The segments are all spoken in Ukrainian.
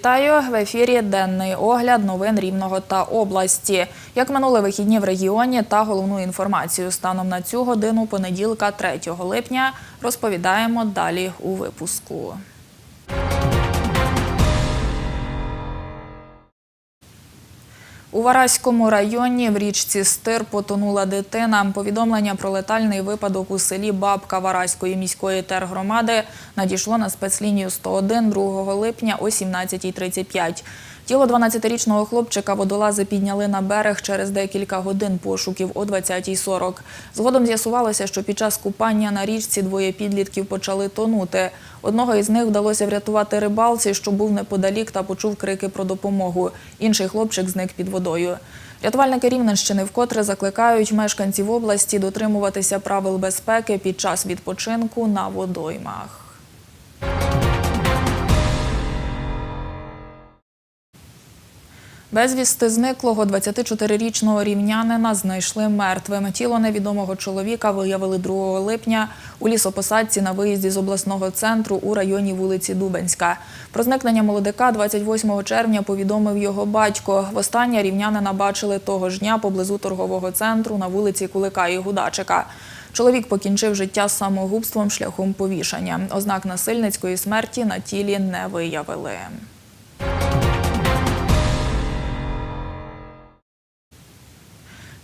Вітаю в ефірі. Денний огляд новин Рівного та області. Як минули вихідні в регіоні та головну інформацію станом на цю годину понеділка, 3 липня, розповідаємо далі у випуску. У Вараському районі в річці Стир потонула дитина. Повідомлення про летальний випадок у селі Бабка Вараської міської тергромади надійшло на спецлінію 101 2 липня о 17.35. Тіло 12-річного хлопчика водолази підняли на берег через декілька годин пошуків о 20.40. Згодом з'ясувалося, що під час купання на річці двоє підлітків почали тонути. Одного із них вдалося врятувати рибалці, що був неподалік та почув крики про допомогу. Інший хлопчик зник під водою. Рятувальники Рівненщини вкотре закликають мешканців області дотримуватися правил безпеки під час відпочинку на водоймах. Безвісти зниклого 24-річного рівнянина знайшли мертвим. Тіло невідомого чоловіка виявили 2 липня у лісопосадці на виїзді з обласного центру у районі вулиці Дубенська. Про зникнення молодика 28 червня повідомив його батько. Востаннє рівнянина бачили того ж дня поблизу торгового центру на вулиці Кулика і Гудачика. Чоловік покінчив життя самогубством шляхом повішання. Ознак насильницької смерті на тілі не виявили.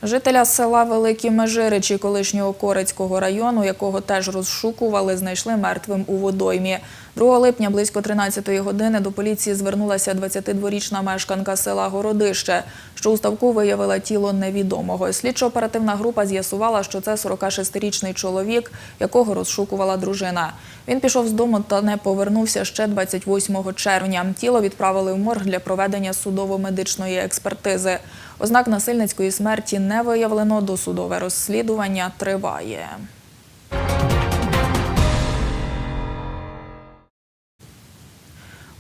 Жителя села Великі Межиричі колишнього Корецького району, якого теж розшукували, знайшли мертвим у водоймі. 2 липня близько 13-ї години до поліції звернулася 22-річна мешканка села Городище, що у ставку виявила тіло невідомого. Слідчо-оперативна група з'ясувала, що це 46-річний чоловік, якого розшукувала дружина. Він пішов з дому та не повернувся ще 28 червня. Тіло відправили в морг для проведення судово-медичної експертизи. Ознак насильницької смерті не виявлено, досудове розслідування триває.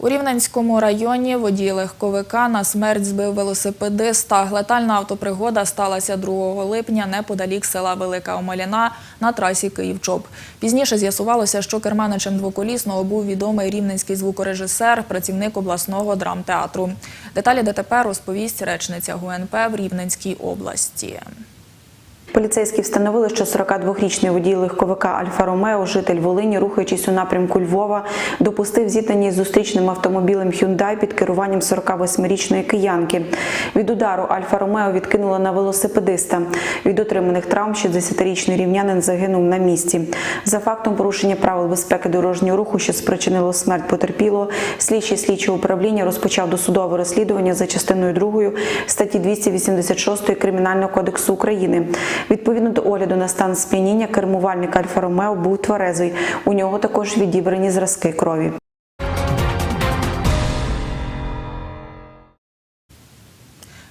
У Рівненському районі водій легковика на смерть збив велосипедиста. Летальна автопригода сталася 2 липня неподалік села Велика Омеляна на трасі Київ-Чоп. Пізніше з'ясувалося, що керманичем двоколісного був відомий рівненський звукорежисер, працівник обласного драмтеатру. Деталі ДТП розповість речниця ГУНП в Рівненській області. Поліцейські встановили, що 42-річний водій легковика Альфа Ромео, житель Волині, рухаючись у напрямку Львова, допустив зіткнення із зустрічним автомобілем Hyundai під керуванням 48-річної киянки. Від удару Альфа Ромео відкинуло на велосипедиста. Від отриманих травм 60-річний рівнянин загинув на місці. За фактом порушення правил безпеки дорожнього руху, що спричинило смерть потерпілого, слідчий слідчого управління розпочав досудове розслідування за частиною 2 статті 286 Кримінального кодексу України. Відповідно до огляду на стан сп'яніння, кермувальник Альфа Ромео був тверезий. У нього також відібрані зразки крові.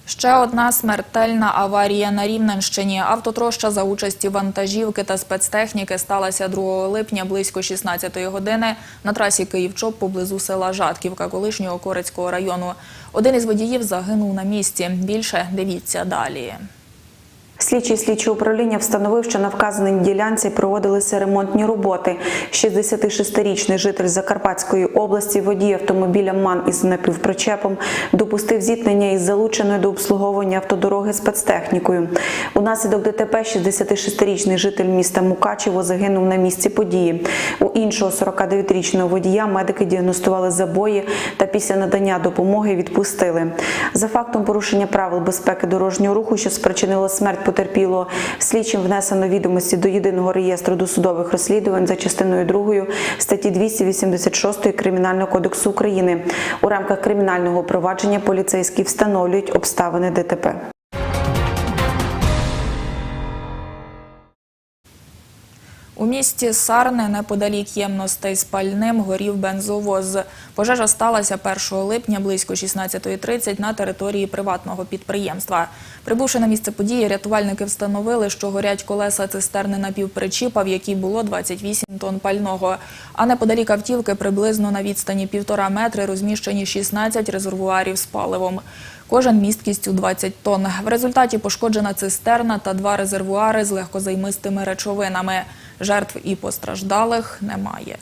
Ще одна смертельна аварія на Рівненщині. Автотроща за участі вантажівки та спецтехніки сталася 2 липня близько 16-ї години на трасі Київ-Чоп поблизу села Жатківка колишнього Корецького району. Один із водіїв загинув на місці. Більше дивіться далі. Слідчий слідчого управління встановив, що на вказаній ділянці проводилися ремонтні роботи. 66-річний житель Закарпатської області, водій автомобіля МАН із напівпричепом, допустив зіткнення із залученою до обслуговування автодороги спецтехнікою. Унаслідок ДТП 66-річний житель міста Мукачево загинув на місці події. У іншого 49-річного водія медики діагностували забої та після надання допомоги відпустили. За фактом порушення правил безпеки дорожнього руху, що спричинило смерть потерпілого, слідчим внесено відомості до єдиного реєстру досудових розслідувань за частиною 2 статті 286 Кримінального кодексу України. У рамках кримінального провадження поліцейські встановлюють обставини ДТП. У місті Сарни неподалік ємностей з пальним горів бензовоз. Пожежа сталася 1 липня близько 16.30 на території приватного підприємства. Прибувши на місце події, рятувальники встановили, що горять колеса цистерни напівпричіпа, в якій було 28 тонн пального. А неподалік автівки приблизно на відстані півтора метри розміщені 16 резервуарів з паливом. Кожен місткістю 20 тонн. В результаті пошкоджена цистерна та два резервуари з легкозаймистими речовинами. Жертв і постраждалих немає.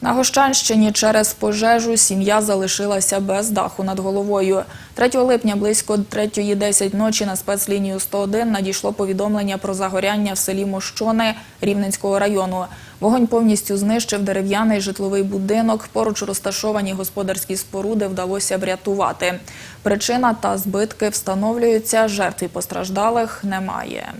На Гощанщині через пожежу сім'я залишилася без даху над головою. 3 липня близько 3.10 ночі на спецлінію 101 надійшло повідомлення про загоряння в селі Мощони Рівненського району. Вогонь повністю знищив дерев'яний житловий будинок. Поруч розташовані господарські споруди вдалося врятувати. Причина та збитки встановлюються. Жертв і постраждалих немає.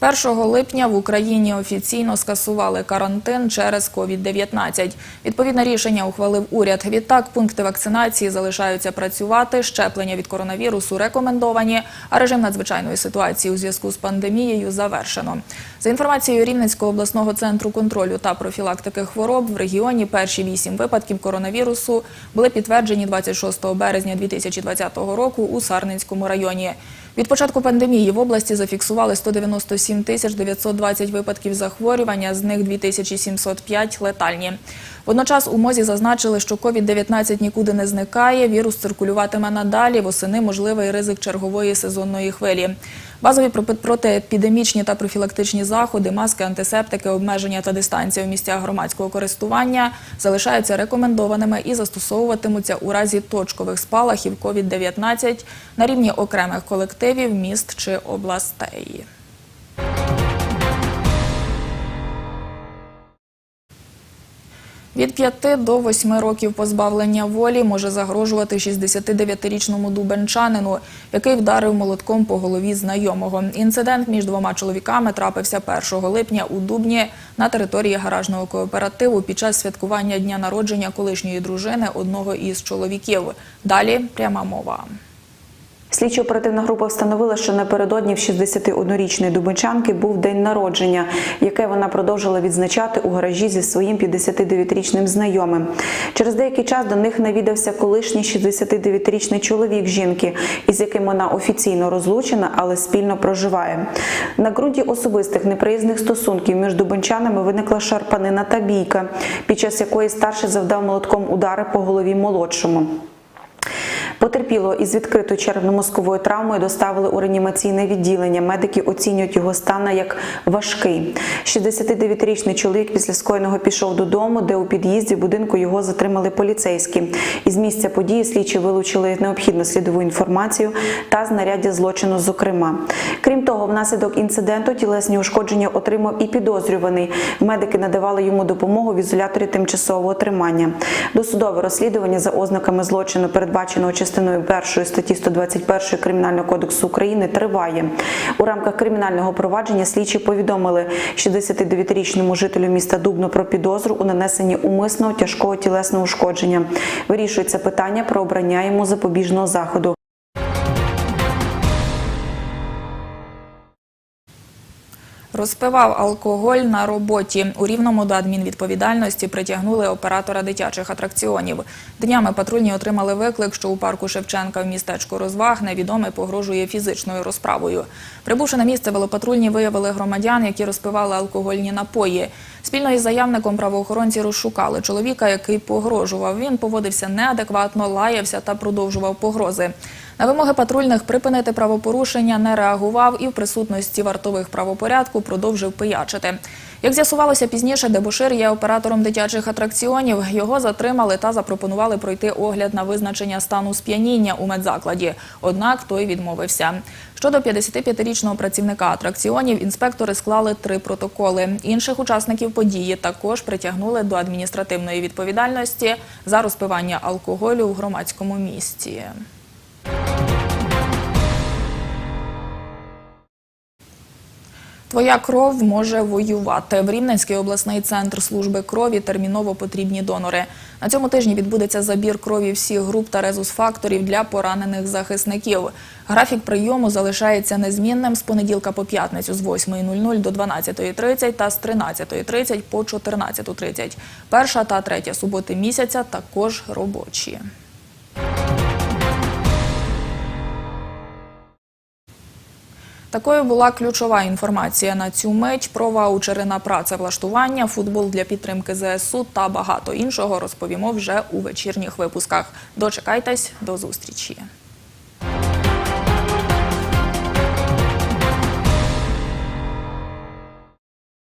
З 1 липня в Україні офіційно скасували карантин через COVID-19. Відповідне рішення ухвалив уряд. Відтак пункти вакцинації залишаються працювати. Щеплення від коронавірусу рекомендовані, а режим надзвичайної ситуації у зв'язку з пандемією завершено. За інформацією Рівненського обласного центру контролю та профілактики хвороб в регіоні перші вісім випадків коронавірусу були підтверджені 26 березня 2020 року у Сарненському районі. Від початку пандемії в області зафіксували 197 тисяч 920 випадків захворювання, з них 2705 летальні. Водночас у МОЗі зазначили, що COVID-19 нікуди не зникає, вірус циркулюватиме надалі, восени можливий ризик чергової сезонної хвилі. Базові протиепідемічні та профілактичні заходи, маски, антисептики, обмеження та дистанція в місцях громадського користування залишаються рекомендованими і застосовуватимуться у разі точкових спалахів COVID-19 на рівні окремих колективів, міст чи областей. Від 5 до 8 років позбавлення волі може загрожувати 69-річному дубенчанину, який вдарив молотком по голові знайомого. Інцидент між двома чоловіками трапився 1 липня у Дубні на території гаражного кооперативу під час святкування дня народження колишньої дружини одного із чоловіків. Далі пряма мова. Слідчо-оперативна група встановила, що напередодні в 61-річної дубинчанки був день народження, яке вона продовжила відзначати у гаражі зі своїм 59-річним знайомим. Через деякий час до них навідався колишній 69-річний чоловік жінки, із яким вона офіційно розлучена, але спільно проживає. На ґрунті особистих неприязних стосунків між дубинчанами виникла шарпанина та бійка, під час якої старший завдав молотком удари по голові молодшому. Потерпілого із відкритою черепно-мозковою травмою доставили у реанімаційне відділення. Медики оцінюють його стан як важкий. 69-річний чоловік після скоєного пішов додому, де у під'їзді будинку його затримали поліцейські. Із місця події слідчі вилучили необхідну слідову інформацію та знаряддя злочину. Зокрема, крім того, внаслідок інциденту тілесні ушкодження отримав і підозрюваний. Медики надавали йому допомогу в ізоляторі тимчасового тримання. Досудове розслідування за ознаками злочину, передбаченого частиною 1 статті 121 Кримінального кодексу України, триває. У рамках кримінального провадження слідчі повідомили 69-річному жителю міста Дубно про підозру у нанесенні умисного тяжкого тілесного ушкодження. Вирішується питання про обрання йому запобіжного заходу. Розпивав алкоголь на роботі. У рівному до адмінвідповідальності притягнули оператора дитячих атракціонів. Днями патрульні отримали виклик, що у парку Шевченка в містечку розваг невідомий погрожує фізичною розправою. Прибувши на місце, велопатрульні виявили громадян, які розпивали алкогольні напої. Спільно із заявником правоохоронці розшукали чоловіка, який погрожував. Він поводився неадекватно, лаявся та продовжував погрози. На вимоги патрульних припинити правопорушення не реагував і в присутності вартових правопорядку продовжив пиячити. Як з'ясувалося пізніше, дебошир є оператором дитячих атракціонів. Його затримали та запропонували пройти огляд на визначення стану сп'яніння у медзакладі. Однак той відмовився. Щодо 55-річного працівника атракціонів, інспектори склали три протоколи. Інших учасників події також притягнули до адміністративної відповідальності за розпивання алкоголю в громадському місці. Твоя кров може воювати. В Рівненський обласний центр служби крові терміново потрібні донори. На цьому тижні відбудеться забір крові всіх груп та резус-факторів для поранених захисників. Графік прийому залишається незмінним з понеділка по п'ятницю з 8.00 до 12.30 та з 13.30 по 14.30. Перша та третя суботи місяця також робочі. Такою була ключова інформація на цю мить про ваучери на працевлаштування, футбол для підтримки ЗСУ та багато іншого розповімо вже у вечірніх випусках. Дочекайтесь до зустрічі.